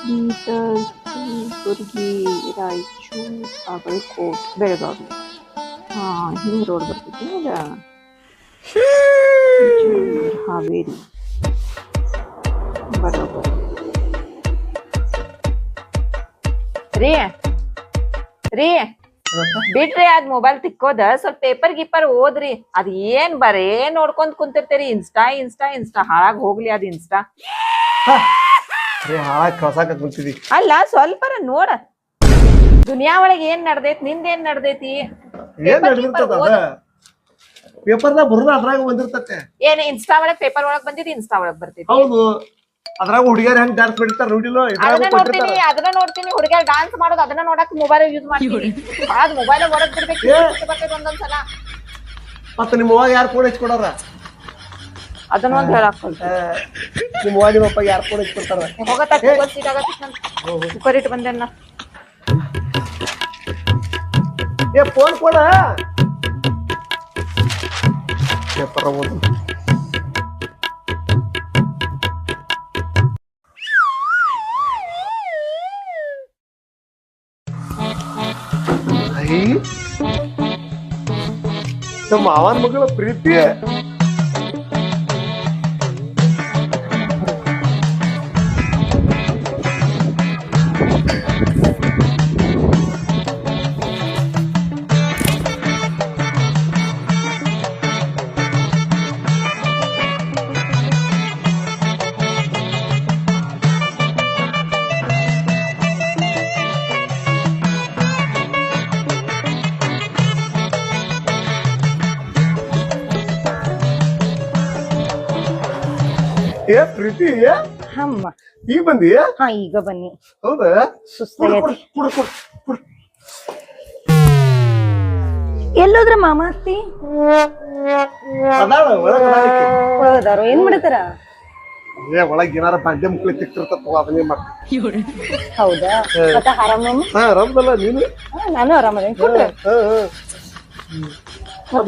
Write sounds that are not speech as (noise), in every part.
ಬೀದರ್ ಕಲಬುರ್ಗಿ ರಾಯಚೂರು ಬಾಗಲಕೋಟ್ ಬೆಳಗಾವಿ ಹಾ ಹಿಂಗ್ ರೋಡ್ ಬರ್ತೈತಿ ಅದ ಹಾವೇರಿ ಬರೋಬರ್ ರೀ ರೀ ಬಿಡ್ರಿ ಅದ್ ಮೊಬೈಲ್ ತಿಕ್ಕೋದ ಸ್ವಲ್ಪ ಪೇಪರ್ ಗೀಪರ್ ಓದ್ರಿ. ಅದ್ ಏನ್ ಬರೇ ನೋಡ್ಕೊಂತ ಕುಂತಿರ್ತೇರಿ. ಇನ್ಸ್ಟಾ ಇನ್ಸ್ಟಾ ಇನ್ಸ್ಟಾ ಹಾಳಾಗ್ ಹೋಗ್ಲಿ ಅದ್ ಇನ್ಸ್ಟಾ ಅರೆ ಹಾಳಾಗ್ ಕಳ್ಸಾಕ ಕುಂತಿದಿ ಅಲ್ಲ ಸ್ವಲ್ಪರ ನೋಡ. ದುನಿಯಾ ಒಳಗ್ ಏನ್ ನಡ್ದೈತಿ? ನಿಂದ ಏನ್ ನಡ್ದೈತಿ? ಏನ್ ನಡೆದಿರ್ತದ ಅದ? ಪೇಪರ್ದಾಗ ಬರುದ ಅದ್ರಾಗ ಬಂದಿರ್ತತೆ. ಏನ್ ಇನ್ಸ್ಟಾ ಒಳಗ್ ಪೇಪರ್ ಒಳಗ್ ಬಂದಿದ್ ಇನ್ಸ್ಟಾ ಒಳಗ್ ಬರ್ತೈತಿ ಹೌದು. ಅದ್ರಾಗ ಹುಡುಗಿಯರ್ ಹೆಂಗ್ ಡಾನ್ಸ್ ಬಿಡ್ತಾರ ನೋಡಿಲ್ಲ ಅದನ್ನ ನೋಡ್ತೀನಿ ಅದನ್ನ ನೋಡ್ತೀನಿ. ಹುಡುಗಿಯರ್ ಡಾನ್ಸ್ ಮಾಡೋದು ಅದನ್ನ ನೋಡಕ್ ಮೊಬೈಲ್ ಯೂಸ್ ಮಾಡ್ತೀನಿ. ಅದ್ ಮೊಬೈಲ್ ಹೊರಗ್ ಬಿಡ್ಬೇಕು. ಬರ್ತೈತಿ ಒಂದೊಂದ್ಸಲ. ಮತ್ತ ನಿಮ್ಮ ಅವಾಗ ಯಾರು ಫೋನ್ ಹಚ್ಕೊಡಾರ ಅದನ್ನ ಒಂದ್ ಹೇಳಕ್ ನಿಮ್ಮ ಅವ್ವ ನಿಮ್ಮ ಅಪ್ಪ ಯಾರ್ ಫೋನ್ ಹಚ್ಕೊಡ್ತಾರ ಹೋಗತ್ತ ಕುಕ್ಕರ್ ಇಟ್ಟು ಬಂದೇನ ಏ ಫೋನ್ ಕೊಡ. ಪೇಪರ್ ಓದು ನಮ್ಮ ಮಾವನ ಮಗಳ ಪ್ರೀತಿ ಏ ಪ್ರೀತಿ ಹಮ್ಮ. ಈಗ ಬಂದಿ ಹಾ ಈಗ ಬನ್ನಿ. ಹೌದಾ? ಸುಸ್ತಾಗೈತಿ ಕುಡು ಕುಡು ಕೊಡು. ಎಲ್ಲೋದ್ರ ಮಾಮ ಅತ್ತಿ? ಅದಾಳ ಒಳಗ ಅದಾಳ ಈಕಿ. ಹೋದಾರು ಏನ್ ಮಾಡ್ತಾರ? ಏ ಒಳಗ ಏನಾರ ಬಾಂಡೆ ಮುಕ್ಳಿ ತಿಕ್ತಿರ್ತಪ್ಪ ಅದನ್ನೇ ಹೌದಾ? ಮತ್ತೆ ಆರಾಮ ಹಾ ಆರಾಮದಲ್ಲ ನೀನು? ಆರಾಮದೇನಿ? ಕೊಡ್ರಿ.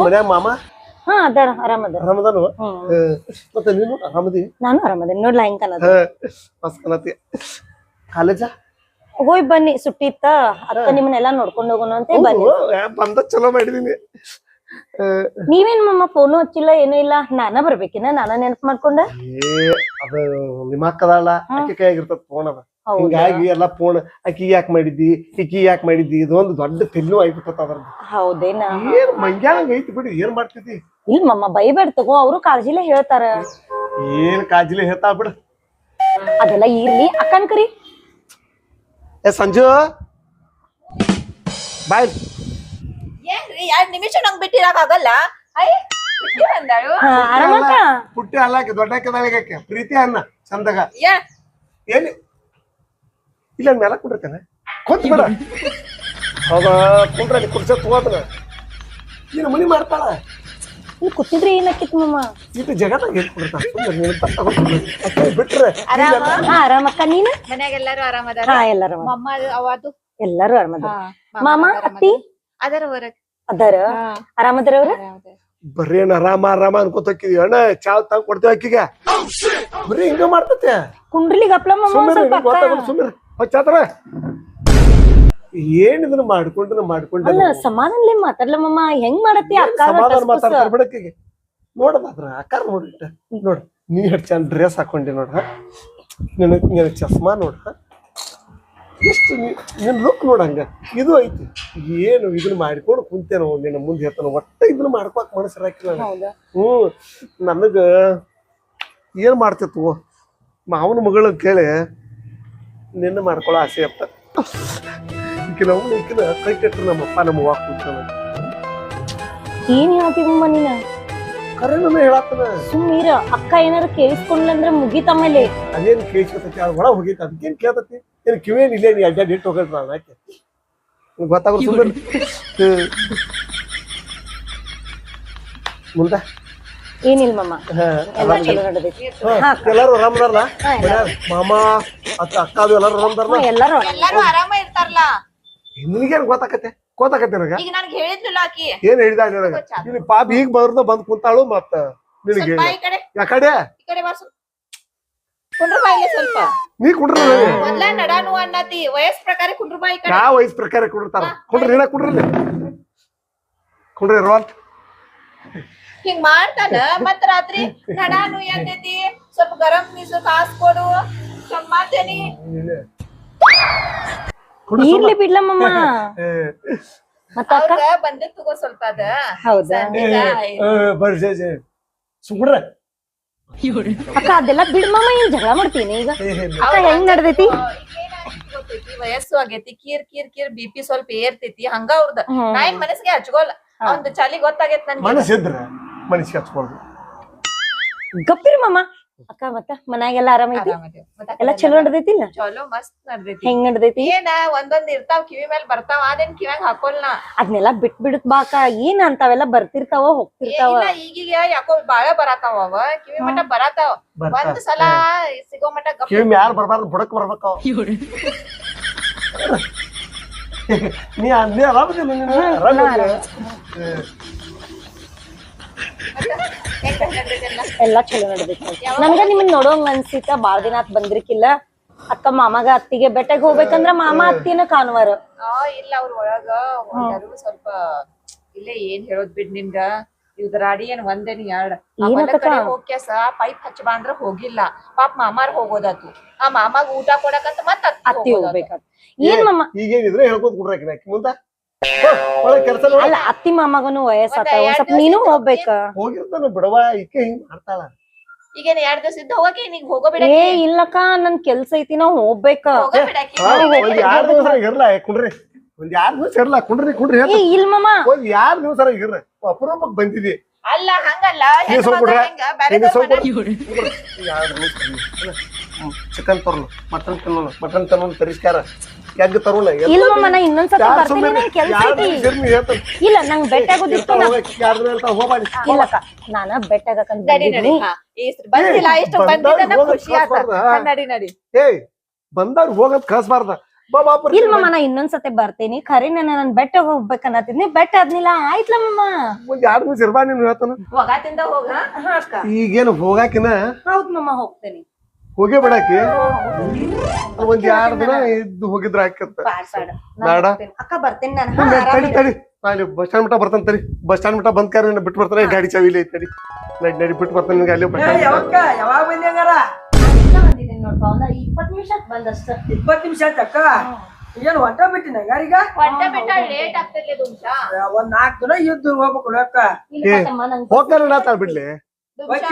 ಮನ್ಯಾಗ ಮಾಮ? ಹಾ ಅದಾರ ಆರಾಮದ ಆರಾಮದಾನು. ಮತ್ತೆ ನೀನು ಆರಾಮದಿ? ನಾನು ಆರಾಮದೇನಿ ನೋಡ್ಲಾ ಹೆಂಗ್ ಕನದ ಮಸ್ತ್ ಕನತಿ ಕಾಲೇಜ? ಹೋಯ್ ಬನ್ನಿ ಸುಟ್ಟಿ ಇತ್ತ. ಅಕ್ಕ ನಿಮ್ಮನ್ನೆಲ್ಲಾ ನೋಡ್ಕೊಂಡ್ ಹೋಗೋಣ ಅಂತ ಬನ್ನಿ ಬಂದ ಚಲೋ ಮಾಡಿದೀನಿ. ನೀವೇನ್ ಮಮ್ಮ ಫೋನು ಹಚ್ಚಿಲ್ಲ ಏನೂ ಇಲ್ಲ? ನಾನ ಬರ್ಬೇಕಿನ ನಾನ ನೆನಪ್ ಮಾಡ್ಕೊಂಡ? ಏ ಅದು ನಿಮ್ಮ ಅಕ್ಕದಾಳ ಆಕಿ ಕೈಯಾಗಿರ್ತದ ಫೋನ್ ಅದ? ಹಿಂಗಾಗಿ ಎಲ್ಲಾ ಫೋನ್ ಆಕಿ ಯಾಕೆ ಮಾಡಿದ್ದಿ ಈಕಿ ಯಾಕೆ ಮಾಡಿದ್ದಿ ಇದೊಂದು ದೊಡ್ಡ ತೆಲ್ಲು ಆಗ್ಬಿಟ್ಟದ ಅದ್ರದ್ದು. ಹೌದೇನ? ಏನ್ ಮಂಗ್ಯಾಂಗ ಐತಿ ಬಿಡಿ ಏನ್ ಮಾಡ್ತಿದ್ದಿ? ಇಲ್ ಮಮ್ಮ ಬೈಬೇಡ ತಗೋ ಅವ್ರು ಕಾಳಜಿಲೇ ಹೇಳ್ತಾರ. ಏನ್ ಕಾಜಿಲೆ ಹೇಳ್ತಾ ಬಿಡು. ಅದೆಲ್ಲ ಇರ್ಲಿ. ಅಕ್ಕನ್ ಕರಿ. ಏ ಸಂಜು. ಬಾಯ್. ಎರಡ್ ನಿಮಿಷ ನಂಗ್ ಬಿಟ್ಟಿರಕ್ ಆಗಲ್ಲ ಐ ಬಿಟ್ಟಿ ಆರಾಮಕ್ಕ? ಪುಟ್ಟಿ ಅಲ್ಲಾಕೆ ದೊಡ್ಡಕ್ಕೆ ಪ್ರೀತಿ ಅನ್ನ ಚಂದಗ. ಏ ಏನ್ ಇಲ್ಲ ಮೇಲೆ ಕುಂಡಿರ್ತಾನೆ ಕುಂತ್ ಬಿಡ. ಹೌದಾ ಕುಂಡ್ರಲ್ಲಿ ಕುರ್ಚ ತಗೋತನ ನೀನು ಮನಿ ಮಾಡ್ತಾಳ. ಇಲ್ಲಿ ಕೂತಿದ್ರೆ ಏನಾಕಿತ್ ಮಮ್ಮ ಇದು ಜಗತ್ತಾಗ ಅಕ್ಕಿ ಬಿಟ್ರೆ ಆರಾಮಕ್ಕ ನೀನ? ಮನ್ಯಾಗ ಎಲ್ಲಾರು ಆರಾಮದಾರ? ಹಾ ಎಲ್ಲಾರು ಮಮ್ಮ ಅವದು ಎಲ್ಲಾರು ಆರಾಮದ ಮಾಮ ಅತ್ತಿ? ಅದರ ಹೊರಗ್. ಅದಾರ? ಆರಾಮದಾರ ಅವ್ರ? ಬರೀ ಏನ್ ಆರಾಮ ಆರಾಮ ಅನ್ಕೋತ ಹಾಕಿದ್ವಿ ಅಣ್ಣ ಚಾವ್ ತಂಗ್ ಕೊಡ್ತೇವೆ ಅಕ್ಕಿಗೆ. ಬರೀ ಹಿಂಗ ಮಾಡ್ತತೆ. ಕುಂಡ್ಲಿ ಗಪ್ಲ ಸುಮ್ಮನೆ ಹಚ್ಚಾತ್ರ ಏನ್ ಇದನ್ನ ಮಾಡ್ಕೊಂಡ್ರೆ ಮಾಡ್ಕೊಂಡೆ ಅಲ್ಲ ಸಮಾಧಾನಲೆ ಮಾತಾಡ್ಲ ಮಮ್ಮ ಹೆಂಗ್ ಮಾಡತ್ತಿ ಅಕ್ಕ ಸಮಾಧಾನ ಮಾತಾಡ್ತಾರೆ ಬಿಡಕ್ಕಿಗೆ ನೋಡದಾದ್ರ ಆಕಾರ ನೋಡಿಟ್ಟ ನೋಡ್ ನೀ ಹೆಚ್ಚ ಚಂದ ಡ್ರೆಸ್ ಹಾಕೊಂಡಿ ನೋಡ ನಿನ ನಿನ ಚಸ್ಮಾ ನೋಡ ಎಷ್ಟು ನಿನ್ನ ಲುಕ್ ನೋಡಂಗ ಇದು ಐತಿ. ಏನು ಇದನ್ನ ಮಾಡ್ಕೊಂಡು ಕುಂತೇನೋ ನಿನ್ನ ಮುಂದೆ ಹೇಳ್ತಾನ ಒಟ್ಟ ಇದನ್ನ ಮಾಡ್ಕೊಕ್ ಮನಸ್ಸು ಹಾಕಿಲ್ಲ ಹ್ಮ್ ನನಗ ಏನ್ ಮಾಡ್ತಿತ್ತು ಮಾವನ ಮಗಳು ಕೇಳಿ ನಿನ್ನ ಮಾಡ್ಕೊಳ್ಳೋ ಆಸೆ ಅಪ್ಪ ಈಕಿನ ಅವ್ನು ಈಕಿನ ಕೈ ಕಟ್ಟರು ನಮ್ಮಪ್ಪ ನಮ್ಮ ಅವ್ವ ಕೂತಾನ ಏನ್ ಹೇಳ್ತಿ ಮಮ್ಮ ನೀನ? ಕರೆ ನನ್ನ ಹೇಳತ್ತನ ಸುಮ್ಮೀರ ಅಕ್ಕ ಏನಾರ ಕೇಳಿಸ್ಕೊಂಡ್ಲ ಅಂದ್ರ ಮೇಲೆ ಅದೇನ್ ಕೇಳಿಸ್ಕೊತೈತಿ? ಅದ್ ಒಳಗ್ ಹೋಗಿತ್ತ ಅದಕ್ಕೇನ್ ಕೇಳ್ತತಿ? ಏನ್ ಕಿವೇನ್ ಇಲ್ಲೇ ನೀ ಅಡ್ಡ ಇಟ್ಟು ಹೋಗಲ್ ನಾನು ಯಾಕೆ ನಿಂಗ್ ಗೊತ್ತಾಗಲ್ಲ ಸುಮ್ಮನೆ ಮುಂದ. ಏನಿಲ್ಲ ಮಮ್ಮ ಹಾ, ಎಲ್ಲಾ ಚಲೋ ನಡೆದೈತಿ. ಹಾ, ಎಲ್ಲಾರು ಆರಾಮದಾರಲ್ಲ ಮಾಮ ಅಕ್ಕ ಅಕ್ಕ ಅದು ಎಲ್ಲಾರು ಆರಾಮದಾರಲ್ಲ ಎಲ್ಲಾರು. ಎಲ್ಲಾರು ಆರಾಮ ಇರ್ತಾರಲ್ಲ? ನಿನಗೇನ್ ಗೊತ್ತಾಕತ್ತೆ? ಗೊತ್ತಾಕತ್ತೆ ನನಗ? ಈಗ ನನ್ಗೆ ಹೇಳಿದ್ಲಿಲ್ಲ ಆಕಿ. ಏನ್ ಹೇಳಿದ ನಿನಗ? ಇಲ್ಲಿ ಪಾಪ ಈಗ ಬದ್ರದ ಬಂದ್ ಕುಂತಾಳು ಮತ್ತ ನಿನಗೆ ಸ್ವಲ್ಪ ಈ ಕಡೆ. ಯಾಕಡೆ ಈ ಕಡೆ ಬಾ ಸ್ವಲ್ಪ. ಕುಂಡ್ರ ಬಾ ಇಲ್ಲೇ ಸ್ವಲ್ಪ. ನೀ ಕುಡ್ರ ಮೊದ್ಲ ನಡಾನು ಅನ್ನತಿ. ವಯಸ್ ಪ್ರಕಾರ ಕುಂಡ್ರ ಬಾ ಈ ಕಡೆ. ಯಾವ ವಯಸ್ಸು ಪ್ರಕಾರ ಕುಡಿರ್ತಾರ ಕುಡ್ರಿ ನೀನ ಕುಡ್ರಿ ಕುಡ್ರಿ ರೋಲ್ ಹಿಂಗ್ ಮಾಡ್ತಾನ? ಮತ್ ರಾತ್ರಿ ನಡಾನು ಎಂದೈತಿ ಸ್ವಲ್ಪ ಗರಂ ನೀಸು ಕಾಸ್ ಕೊಡು ಮಾಡ್ತೇನಿ. ಇರ್ಲಿ ಬಿಡ್ಲಮ್ಮಮ್ಮ (laughs) ಮತ್ತ ಅಕ್ಕ? ಅವ್ರ ತಗೋ ಸ್ವಲ್ಪ ಅದ. ಹೌದಾ? ಬರ್ಜೆ ಸುಮ್ರ ಅಕ್ಕ ಅದೆಲ್ಲ ಬಿಡ್ಮಮ್ಮ ಏನ್ ಜಗಳ ಮಾಡ್ತೀನಿ ಈಗ? ಅಕ್ಕ ಹೆಂಗ್ ನಡ್ದೈತಿ? ವಯಸ್ಸು ಆಗೈತಿ ಕೀರ್ ಕೀರ್ ಕೀರ್ ಬಿ ಪಿ ಸ್ವಲ್ಪ ಏರ್ತೈತಿ ಹಂಗ ಅವ್ರದ. ನಾ ಏನ್ ಮನಸ್ಸಿಗೆ ಹಚ್ಕೋಲ್ಲ. ಅವ್ನ್ದು ಚಾಲಿ ಗೊತ್ತಾಗೈತಿ ನನ್ಗೆ. ಮನಸ್ಸಿದ್ರ ಮನಸ್ಸಿಗೆ ಹಚ್ಕೊಳ್ದು ಗಪ್ಪಿರಿ (laughs) ಅಕ್ಕ ಮತ್ತ? ಮನ್ಯಾಗೆಲ್ಲ ಆರಾಮದೇವ್. ಮತ್ತ್ ಎಲ್ಲ ಚಲೋ ನಡ್ದೈತಿಲ್ಲ? ಚಲೋ ಮಸ್ತ್ ನಡ್ದೈತಿ. ಹೆಂಗ್ ನಡ್ದೈತಿ? ಏನ ಒಂದೊಂದ್ ಇರ್ತಾವ ಕಿವಿ ಮೇಲೆ ಬರ್ತಾವ ಅದೇನ್ ಕಿವ್ಯಾಗ ಹಾಕೋಲ್ಲ ನಾ ಅದ್ನೆಲ್ಲ ಬಿಟ್ ಬಿಡುತ್ ಬಾಕ ಏನ್ ಅಂತಾವೆಲ್ಲ ಬರ್ತಿರ್ತಾವ ಹೋಗ್ತಿರ್ತಾವ. ಇಲ್ಲ ಈಗೀಗ ಯಾಕೋ ಬಾಳ ಬರತಾವ ಅವ. ಕಿವಿ ಮಟ ಬರತಾವ. ಒಂದ್ ಸಲ ಸಿಗೋ ಮಟ ಕಿವಿ ಮ್ಯಾಲ ಬರ್ಬಾರ್ದು ಬುಡಕ್ ಬರ್ಬೇಕು (laughs) ನೀ ನೀ ಆರಾಮದಿಲ್ಲ ನೀನು ಆರಾಮದಿಲ್ಲ ಹೆಂಗ್ ನಡ್ದೈತೆಲ್ಲ? ಎಲ್ಲಾ ಚಲೋ ನಡ್ಬೇಕು ನನ್ಗ ನಿಮ್ಮನ್ ನೋಡೋಂಗ್ ಅನ್ಸಿತ ಬಾಳ್ ದಿನ ಆತ್ ಬಂದಿರ್ಕಿಲ್ಲ. ಅಕ್ಕ ಮಾಮಾಗ ಅತ್ತಿಗೆ ಬೆಟ್ಟಗ್ ಹೋಗ್ಬೇಕಂದ್ರ ಮಾಮ ಅತ್ತಿನ ಕಾಣುವಾರ ಆ ಇಲ್ಲ ಅವ್ರ ಒಳಗ ಸ್ವಲ್ಪ ಇಲ್ಲೇ ಏನ್ ಹೇಳೋದ್ ಬಿಡ್ ನಿನ್ಗ ಅಡಿ ಏನ್ ಒಂದೇನ್ ಎರಡ್ ಆ? ಕಡೆ ಹೋಗ್ಯಾಸ ಪೈಪ್ ಹಚ್ಚ ಬಾ ಅಂದ್ರ ಹೋಗಿಲ್ಲ. ಪಾಪ ಮಾಮಾರ್ ಹೋಗೋದಾತು. ಆ ಮಾಮಾಗ ಊಟ ಕೊಡಕಂತ ಮತ್ತ ಅತ್ತಿ ಹೋಗ್ಬೇಕಾತ್. ಏನ್ ಮಾಮ? ಈಗೇನಿದ್ರೆ ಹೇಳ್ಕೊತ ಮುಂದ. ಕೆಲಸ ಅಲ್ಲ ಅತ್ತಿ ಮಾಮಗನು ವಯಸ್ಸಾತ. ಒಂದ್ ಸ್ವಲ್ಪ ನೀನು ಹೋಗ್ಬೇಕ? ಹೋಗಿರ್ತಾನ ಬಿಡವ ಈಕೆ ಹಿಂಗ್ ಮಾಡ್ತಾಳ. ಈಗೇನ್ ಎರಡ್ ದಿವಸ ಇದ್ದ ಹೋಗಕ್ಕೆ ನೀಗ್ ಹೋಗೋ ಬಿಡ ಏ ಇಲ್ಲಕ್ಕ ನನ್ ಕೆಲ್ಸ ಐತಿ ನಾವ್ ಹೋಗ್ಬೇಕ? ಹೋಗೋ ಬಿಡಾಕಿ ಹಾ, ಒಂದ್ ಎರಡ್ ದಿವಸ ಇರ್ಲ ಕುಂಡ್ರಿ. ಒಂದ್ ಎರಡ್ ದಿವಸ ಇರ್ಲ ಕುಂಡ್ರಿ ಕುಂಡ್ರಿ ಏ ಇಲ್ ಮಾಮ. ಒಂದ್ ಯಾರ್ ದಿವಸ ಇರ್ರ. ಅಪರೂಪಕ್ ಬಂದಿದಿ. ಅಲ್ಲ ಹಂಗಲ್ಲ ಚಿಕನ್ ತರ್ಲು ಮಟನ್ ತಿನ್ನೋಣ ಮಟನ್ ತಿನ್ನೋಣ ಪರಿಷ್ಕಾರ ಎಗ್ ತರೋಲ್ಲ ಇಲ್ ಮಾಮ ನಾ ಇನ್ನೊಂದ್ಸತಿ ಬರ್ತೀನಿ ನನ್ ಕೆಲ್ಸ ಐತಿ ಇಲ್ಲ ನಂಗ್ ಬೆಟ್ಟ ಆಗೋದಿತ್ತು ನಾ- ಇಲ್ಲಕ್ಕ ನಾನ ಬೆಟ್ಟ ಆಗಕಂತ ನಡಿ ನಡಿ ಹಾ ಇಷ್ಟ್ ಬಂದಿಲ್ಲ ಇಷ್ಟು ಬಂದಾಗ ಬಂದಿದ್ದ ಖುಷಿ ಆತ? ಹಾ, ನಡಿ ನಡಿ. ಏಯ್ ಬಂದಾಗ ಹೋಗದ್ ಕಳ್ಸ್ಬಾರ್ದ. ಬಾ ಬಾಪುರ್ ಇಲ್ ಮಾಮ ನಾ ಇನ್ನೊಂದ್ಸತಿ ಬರ್ತೀನಿ. ಖರೀ ನಾನು ನನ್ ಬೆಟ್ಟ ಹೋಗ್ಬೇಕನ್ನತ್ತಿದ್ನಿ ಬೆಟ್ಟ ಆದ್ನಿಲ್ಲ ಆಯ್ತಲ್ಲ ಯಾರು ಒಂದ್ ಎರಡ್ ದಿವಸ ಇರ್ಬಾ ನೀನು ಹೇಳ್ತಾನ. ಹೋಗಾತಿಂದ ಹೋಗ ಹಾ ಅಕ್ಕ. ಈಗೇನು ಹೋಗಾಕಿನ? ಹೌದ್ ಮಮ್ಮ ಹೋಗ್ತೇನಿ. ಹೋಗೇ ಬಿಡಾಕಿ. ಒಂದ್ ಎರಡ್ ದಿನ ಇದ್ದು ಹೋಗಿದ್ರ ಬೇಡ? ಅಕ್ಕ ಬರ್ತೇನೆ ನಾನು. ತಡಿ ತಡಿ. ನಾನು ಬಸ್ ಸ್ಟ್ಯಾಂಡ್ ಮಟ್ಟ ಬರ್ತಾನೆ ತಡಿ. ಬಸ್ ಸ್ಟ್ಯಾಂಡ್ ಮಟ್ಟ ಬಂದ್ ಕಾರ್ ಬಿಟ್ಟು ಬರ್ತಾನೆ ಗಾಡಿ ಚಾವಿ ಇಲ್ಲಿ ಐತಿ ತಡಿ. ನಡಿ ನಡಿ ಬಿಟ್ಟು ಬರ್ತಾನೆ ನಿಮ್ಗೆ ಅಲ್ಲಿ ಬಸ್ ಸ್ಟ್ಯಾಂಡ್ ಯಾವಾಗ ನಿಮಿಷ ಬಂದಷ್ಟ. ಇಪ್ಪತ್ತು ನಿಮಿಷ ಆಯ್ತಕ್ಕ ಏನು ಹೊಂಟ ಬಿಟ್ಟಿನ ದುಮ್ಸ ಒಂದ್ ನಾಲ್ಕು ದಿನ ಇದ್ದು ಹೋಗ್ಬೇಕು ಅಕ್ಕ. ಹೋಗ್ತಾನೆ ಬಿಡ್ಲಿ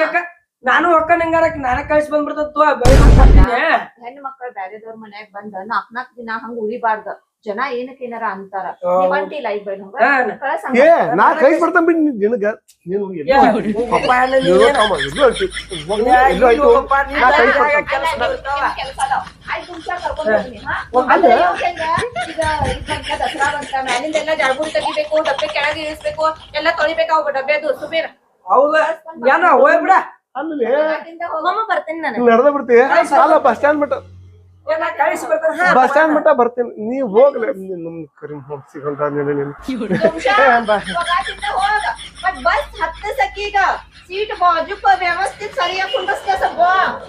ಅಕ್ಕ ನಾನು ಒಕ್ಕನಂಗಾರಕ್ ನಾನ ನಾನೇ ಕಳ್ಸಿ ಬಂದ್ಬಿಡ್ತತ್ವ ಬರ್ತೀನಿ ಹೆಣ್ಣು ಮಕ್ಕಳು ಬ್ಯಾರೆದವ್ರ ಮನ್ಯಾಗ ಬಂದ ನಾಕ್ ನಾಕ್ ದಿನ ಹಂಗ ಉಳಿಬಾರ್ದ ಜನ ಏನಕ್ಕೆ ಏನಾರ ಅಂತಾರ. ಹಾ. ಲೈಫ್ ಏ ನಾ ಕೈ ಬಿಡ್ತಾನೆ ಬಿಡ್ ನಿನಗ. ನೀನು ದಸರಾ ಬಂತ ಮ್ಯಾಲಿಂದೆಲ್ಲ ಜಳಗುರಿ ತೆಗಿಬೇಕು ಡಬ್ಬೆ ಕೆಳಗೆ ಇಳಿಸ್ಬೇಕು ಎಲ್ಲ ಸುಬೀರ್? ಹೌದಾ. ಏನೋ ಹೋಗ್ಬಿಡ ಅಲ್ಲಿ ನಡೆದ ಬಿಡ್ತೀಯ? ಅಲ್ಲ ಬಸ್ ಸ್ಟ್ಯಾಂಡ್ ಮಟ್ಟ. ಏನ ಕಳಿಸಿ ಬರ್ತಾನೆ. ಬಸ್ ಸ್ಟ್ಯಾಂಡ್ ಮಟ್ಟ ಬರ್ತೀನಿ. ನೀವ್ ಹೋಗ್ಲಿ ನಮ್ ಕರಿಮ್ ಹೋಗ್. ಬಾಜುಕ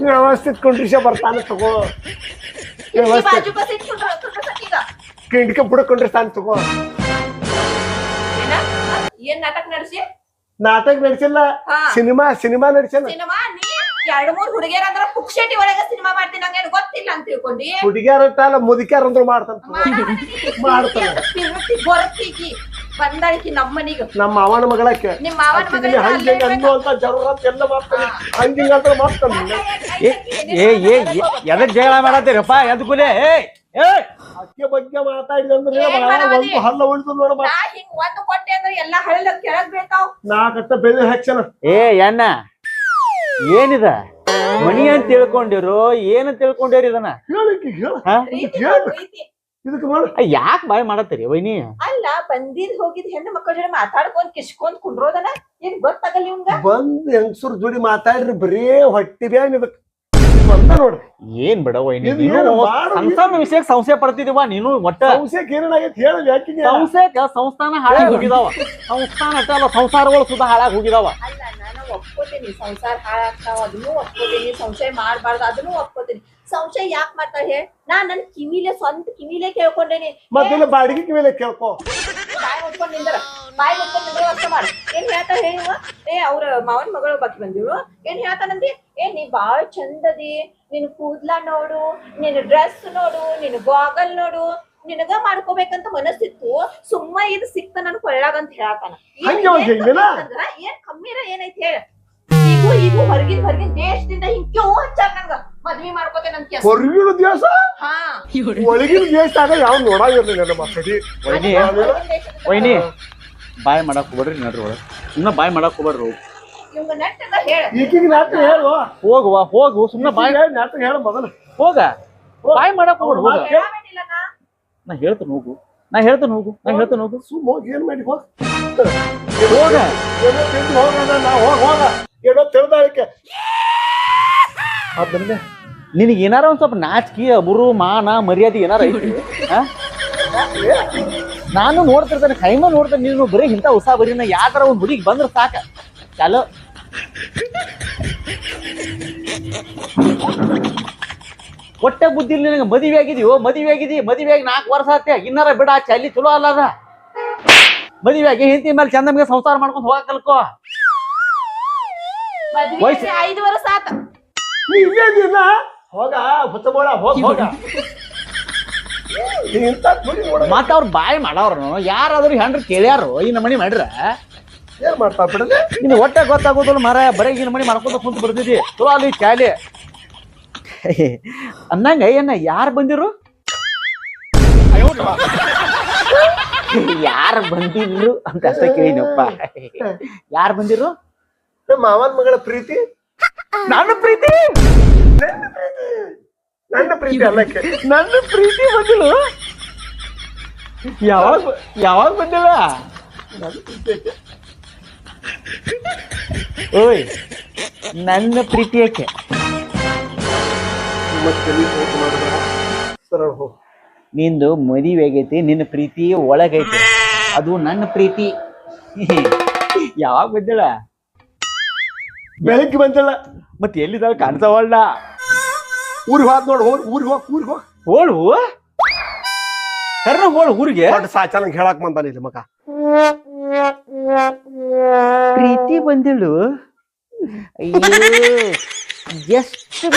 ವ್ಯವಸ್ಥಿತ ಕೊಂಡ್ರಿಸ ಬರ್ತಾನೆ ತಗೋ. ವ್ಯವಸ್ಥೆ ಕಿಂಡಿಕೆ ಬುಡಕೊಂಡಿರ್ತಾನೆ ತಗೋ. ಏನ? ಏನ್ ನಾಟಕ ನಡೆಸಿ? ನಾಟಕ ನಡೆಸಿಲ್ಲ ಸಿನಿಮಾ ಸಿನಿಮಾ ನಡೆಸಿಲ್ಲ. ಸಿನಿಮಾ ನೀ ಎರಡ್ ಮೂರ್ ಹುಡುಗಿಯರ ಅಂದ್ರ ಪುಕ್ಷೇಟಿ ಒಳಗ ಸಿನಿಮಾ ಮಾಡ್ತೀನಿ ಗೊತ್ತಿಲ್ಲ ಅಂತ ತಿಳ್ಕೊಂಡಿ. ಹುಡುಗ್ಯಾರ ಅಲ್ಲ ಮುದುಕ್ಯಾರ ಅಂದ್ರು ಮಾಡ್ತಾನ. ಮಾಡ್ತಾನೆ. ಬರತ್ತೀಕಿ ಬಂದಾಳಿಕಿ ನಮ್ಮನಿಗ. ನಮ್ಮ ಮಗಳಕ್ಕೆ ನಿಮ್ಮ ಮಾವನ ಮಗಳಿಗೆ ಹಂಗೆ ಅಲ್ಲೇ ಅನ್ನೋ ಅಂತ ಅಂತ ಎಲ್ಲ ಮಾಡ್ತಾನೆ. ಹಂಗಿಂಗ ಅಂತ ಮಾಡ್ತಾನೆ. ಏ ಏ ಏ ಎದಕ್ ಜಗಳ ಮಾಡತ್ತೀರಪ್ಪ? ಎದ್ಕುಲೆ ಏ ಅಕ್ಕೆ ಬಗ್ಗೆ ಮಾತಾಡಿದಂದ್ರೆ? ಒಂದು ಹಲ್ಲ ಉಳಿದು ನೋಡಮ್ಮ ನಾ ಹಿಂಗ್ ಒಂದ್ ಕೊಟ್ಟೆ ಅಂದ್ರೆ ಎಲ್ಲಾ ಹಳ್ಳ ಕೆಳಗ್ ಬೀಳ್ತಾವ್. ನಾಲ್ಕಟ್ಟ ಬೆಳೆ ಹಚ್ಚಲ ಏ ಅಣ್ಣ ಏನಿದ? ಮನಿ ಅಂತ ತಿಳ್ಕೊಂಡಿರು ಏನ ತಿಳ್ಕೊಂಡಿರಿ ಇದನ್ನ? ಹೇಳಿಕೆ ಹೇಳ. ಹಾ? ಪ್ರೀತಿ ಹೇಳು. ಪ್ರೀತಿ. ಇದಕ್ಕೆ ಮಾಡ. ಯಾಕೆ ಬಾಯ್ ಮಾಡತ್ತೀರಿ ವೈನಿ? ಅಲ್ಲ ಬಂದಿದ್ ಹೋಗಿದ್ ಹೆಣ್ಣು ಮಕ್ಕಳ ಜೊತೆ ಮಾತಾಡ್ಕೊಂಡ್ ಕಿಸ್ಕೊಂಡ್ ಕುಂಡ್ರೋದನ? ಏನ್ ಗೊತ್ತಾಗಲ್ಲ ಇವಂಗ ಬಂದ್ ಹೆಂಗ್ಸುರ್ ಜೋಡಿ ಮಾತಾಡ್ರಿ ಬರೇ ಹೊಟ್ಟಿ ಬ್ಯಾನ್ ಇದಕ್. ಬಂದ ನೋಡು. ಏನ್ ಬಿಡವ? ಸಣ್ಣ ವಿಷಯಕ್ಕೆ ಸಂಶಯ ಪಡ್ತಿದೀವ ನೀನು ಒಟ್ಟ? ಸಂಶಯಕ್ಕೆ ಏನೇನಾಗೈತಿ ಹೇಳಿ ಯಾಕಿಗೆ? ಸಂಶಯಕ್ಕ ಸಂಸ್ಥಾನ ಹಾಳಾಗಿ ಹೋಗಿದಾವ. ಸಂಸ್ಥಾನ ಅಟ್ಟ ಅಲ್ಲ ಸಂಸಾರಗಳು ಸುಧಾ ಹಾಳಾಗಿ ಹೋಗಿದಾವ. ಅಲ್ಲ ನಾನು ಒಪ್ಕೋತೀನಿ. ಸಂಸಾರ ಹಾಳಾಗ್ತಾವ ಅದನ್ನು ಒಪ್ಕೋತೀನಿ. ಸಂಶಯ ಮಾಡಬಾರ್ದು ಅದನ್ನು ಒಪ್ಕೋತೀನಿ. ಸಂಶಯ ಯಾಕೆ ಮಾಡ್ತಾ ಹೇಳಿ ನಾ ನನ್ ಕಿವಿಲೆ ಸ್ವಂತ ಕಿವಿಲೆ ಕೇಳ್ಕೊಂಡೇನಿ. ಮತ್ತಿಲ್ಲ ಬಾಡಿಗೆ ಮೇಲೆ ಕೇಳ್ಕೊ. ಬಾಯ್ ಮುಟ್ಕೊಂಡ್ ನಿಂದ್ರ. ಬಾಯ್ ಮುಟ್ಕೊಂಡ್ ನಿಂದ್ರ ಮಾಡು. ಏನ್ ಹೇಳ್ತಾ ಹೇಳಿವ ಏ ಅವ್ರ ಮಾವನ್ ಮಗಳು ಬಾಕಿ ಬಂದಿವ್ರು ಏನ್ ಹೇಳ್ತಾನಂದಿ ಏ ನೀ ಬಾಳ್ ಚಂದದಿ ನಿನ್ ಕೂದ್ಲ ನೋಡು ನಿನ್ ಡ್ರೆಸ್ ನೋಡು ನಿನ್ ಗಾಗಲ್ ನೋಡು. ನಿನಗ ಮಾಡ್ಕೋಬೇಕಂತ ಮನಸ್ಸಿತ್ತು. ಸುಮ್ಮ ಇದು ಸಿಕ್ತ ನನ್ ಕೊಳ್ಳಾಗ ಅಂತ ಹೇಳತಾನ ಏನ್- ಹಂಗೆ ಕಮ್ಮಿರ ಏನೈತಿ ಹೇಳ. ಈಗೂ ಈಗೂ ಹೊರಗಿನ ಹೊರಗಿನ ದೇಶದಿಂದ ಹಿಂಗ್ ಕ್ಯೂ ಹಚ್ಚಾರ ನಂಗ. ಮದ್ವಿ ಮಾಡ್ಕೋತೇನೆ ಅಂತ ಹೊರಗಿನ ದೇಶ ಹಾ. ಒಳಗಿನ ದೇಶದಾಗ ಯಾವ ನೋಡಾಗಿರ್ಲಿಲ್ಲ ನಮ್ಮ ಸಡಿ ವೈನಿ ವೈನಿ ಬಾಯ್ ಮಾಡಕ್ ಹೋಗ್ಬೇಡ್ರಿ ನಡ್ರಿ ಒಳಗ್ ಸುಮ್ಮನೆ ಬಾಯ್ ಮಾಡಕ್ ಹೋಗ್ಬೇಡ್ರಿ. ಹೋಗ್. ಇವಂಗ ನೆಟ್ಟಗ ಹೇಳ. ಈಕಿಗೆ ನಾಟ ಹೇಳು. ಹೋಗುವ ಹೋಗು ಸುಮ್ಮನೆ ಬಾಯ್ ನಾಟ ಹೇಳು ಮೊದಲು. ಹೋಗ. ಬಾಯ್ ಮಾಡಕ್ ಹೋಗ್ಬೇಡ ಹೋಗ. ನಾ ನಾ ಹೇಳ್ತೇನೆ ಹೋಗು. ನಾ ಹೇಳ್ತೇನೆ ಹೋಗು ನಾ ಹೇಳ್ತೇನೆ ಹೋಗು. ಸುಮ್ಮ ಹೋಗಿ ಏನ್ ಮಾಡಿ ಹೋಗ. ಹೋಗ. ಏನೋ ಹೋಗೋಣ ನಾ ಹೋಗ ಹೋಗ. ಏನೋ ತಿಳಿದಾಳಿಕೆ. ಆದ್ದರಿಂದ ನಿನಗೆ ಏನಾರ ಒಂದು ಸ್ವಲ್ಪ ನಾಚಿಕೆ ಅಬುರು ಮಾನ ಮರ್ಯಾದೆ ಏನಾರ ಐತಿ? ನಾನು ನೋಡ್ತಿರ್ತೇನೆ ಕೈಮ ನೋಡ್ತೇನೆ ನೀನು ಬರೀ ಇಂಥ ಹೊಸ ಬರೀನ ಯಾಕಾರ ಒಂದು ಹುಡುಗಿ ಬಂದ್ರೆ ಸಾಕ. ಚಲೋ. ಹೊಟ್ಟೆ ಬುದ್ಧಿ ಇಲ್ಲ ನಿನಗೆ ಮದುವೆ ಆಗಿದೆಯೋ? ಮದುವೆ ಆಗಿದಿ ಮದುವೆ ಆಗಿ ನಾಲ್ಕು ವರ್ಷ ಆತೆ ಇನ್ನಾರ ಬಿಡ ಚಲ್ಲಿ ಚಲಿ ಚಲೋ ಅಲ್ಲ ಅದ. ಮದುವೆ ಆಗಿ ಹೆಂಡತಿ ಮೇಲೆ ಚಂದ ಸಂಸಾರ ಮಾಡ್ಕೊಂಡು ಹೋಗಕ್ ಕಲ್ಕೋ. ಮದ್ವೆ ವಯಸ್ಸು- ಐದು ವರ್ಷ ಆತ. ಹೋಗ ಹುಚ್ಚಬೋಳ ಹೋಗ ಹೋಗ. ದುಡಿ ನೋಡ ಮತ್ತ ಅವ್ರ ಬಾಯಿ ಮಾಡವ್ರು ಯಾರಾದ್ರೂ ಹೆಂಡ್ರು ಕೇಳ್ಯಾರು ಈ ನಮ್ಮನಿ ಮಾಡ್ರ ಏನ್ ಮಾಡ್ತಾ ಬಿಡಲೆ? ಇನ್ನು ಹೊಟ್ಟೆ ಗೊತ್ತಾಗೋದಿಲ್ಲ ಮರ ಬರೀ ಈ ನಮ್ಮನಿ ಮಾಡ್ಕೊಂತ ಕುಂತ ಬರ್ತಿದ್ದಿ ತೋ ಅಲ್ಲಿ ಚಾಲಿ. ಅನ್ನಂಗ ಏನ ಯಾರು ಬಂದಿರು? ಯಾರು ಬಂದಿದ್ರು ಅಂತ ಅಷ್ಟೇ ಕೇಳಿನಪ್ಪ. ಯಾರು ಬಂದಿರು? ನಮ್ಮ ಮಾವನ ಮಗಳ ಪ್ರೀತಿ. ನನ್ನ ಪ್ರೀತಿ! ನನ್ನ ಪ್ರೀತಿ! ಅಲ್ಲಕ್ಕೆ. ನನ್ನ ಪ್ರೀತಿ ಬಂದಿಲ್ಲ. ಯಾವಾಗ ಯಾವಾಗ ಬಂದಿಲ್ಲ? ಓಯ್ ನನ್ನ ಪ್ರೀತಿ ಯಾಕೆ? ನಿಂದು ಮದುವೆ ಆಗೈತಿ ನಿನ್ನ ಪ್ರೀತಿ ಒಳಗೈತಿ. ಅದು ನನ್ನ ಪ್ರೀತಿ. ಯಾವಾಗ ಬಂದಿಲ್ಲ? ಬೆಳಗ್ಗೆ ಬಂದಿಲ್ಲ ಮತ್ತೆ ಎಲ್ಲಿದ್ದಾಳ ಕಾಣಿಸವಲ್ಲ ಊರಿಗೆ ಹೋದ್ ನೋಡು ಹೋಗಿ ಊರಿಗೆ ಹೋಗ್ ಊರಿಗೆ ಹೋಗ್. ಹೋಳು? ಕರ್ನ ಹೋಳು ಊರಿಗೆ? ದೊಡ್ಡ ಸಾಚ ನಂಗೆ ಹೇಳಕ್ ಬಂದಾನ ಇಲ್ಲಿ ಮಗ. ಪ್ರೀತಿ ಬಂದಿಳು. ಅಯ್ಯೋ ಎಷ್ಟು